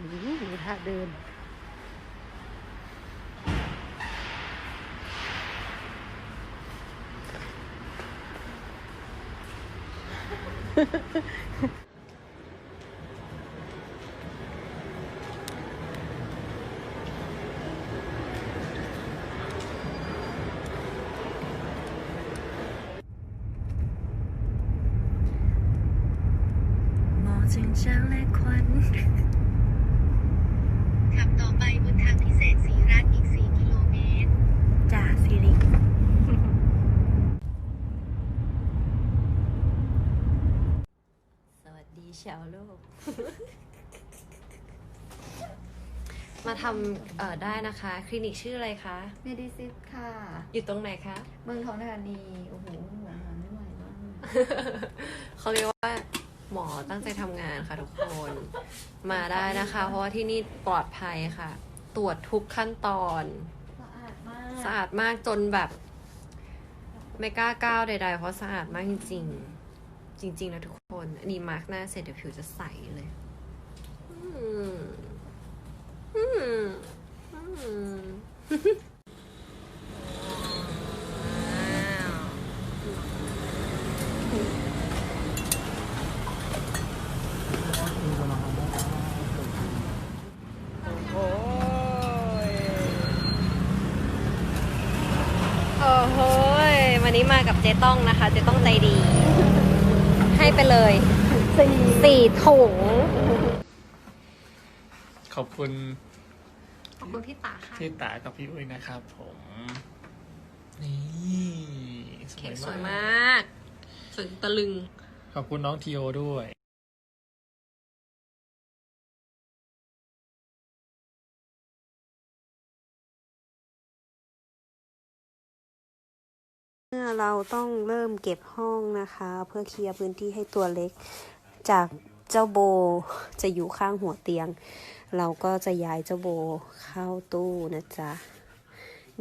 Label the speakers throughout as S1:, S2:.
S1: อื้อหือท่าเดิน
S2: มองจึงจางและควัน
S3: ขับต่อไปบนทางพิเศษสีรัฐอีก 4 กิโลเมตร
S2: จ่าสิริ สวัสดี ชาวโลก มาทำเอ่อได้นะคะ คลินิกชื่ออะไรคะ
S4: เมดิซิสค่ะ
S2: อยู่ตรงไหนคะ
S4: เมืองทองธานีโอ้โหหัวหาไม่ไหวมาก
S2: เขาเรียกว่าหมอตั้งใจทำงานค่ะทุกคน มาได้นะคะ เพราะว่าที่นี่ปลอดภัยค่ะ ตรวจทุกขั้นตอน
S4: สะอาดมาก
S2: สะอาดมากจนแบบ ไม่กล้าก้าวใดๆ เพราะสะอาดมากจริงๆ จริง ๆ นะทุกคน อันนี้มาร์กหน้าเสร็จเดี๋ยวผิวจะใสเลย อืม อืม อืมว้าวโอ้ยโอ้โหยวันนี้มากับเจ๊ต้องนะคะ เจ๊ต้องใจดี ให้ไปเลย
S1: สี่
S2: สี่ถุง
S5: ขอบคุณ
S2: ขอบคุณพี่ตาค่ะ
S5: พี่ตากับพี่อุ้ยนะครับผม นี่ส
S2: เค้
S5: ว
S2: ก
S5: ย
S2: สวย
S5: มาก
S2: มาก สวยตะลึง
S5: ขอบคุณน้องทีโอด้วย
S1: เมื่อเราต้องเริ่มเก็บห้องนะคะ เพื่อเคลียร์พื้นที่ให้ตัวเล็ก จากเจ้าโบจะอยู่ข้างหัวเตียง เราก็จะย้ายเจ้าโบเข้าตู้นะจ๊ะ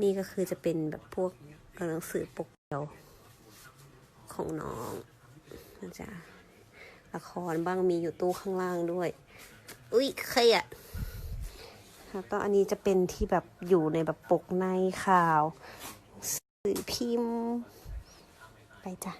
S1: นี่ก็คือจะเป็นแบบพวกหนังสือปกเดียวของน้องนะจ๊ะละครบ้างมีอยู่ตู้ข้างล่างด้วย อุ้ยเครียดแล้วก็อันนี้จะเป็นที่แบบอยู่ในแบบปกในข่าว สื่อพิมพ์ ไปจ้ะ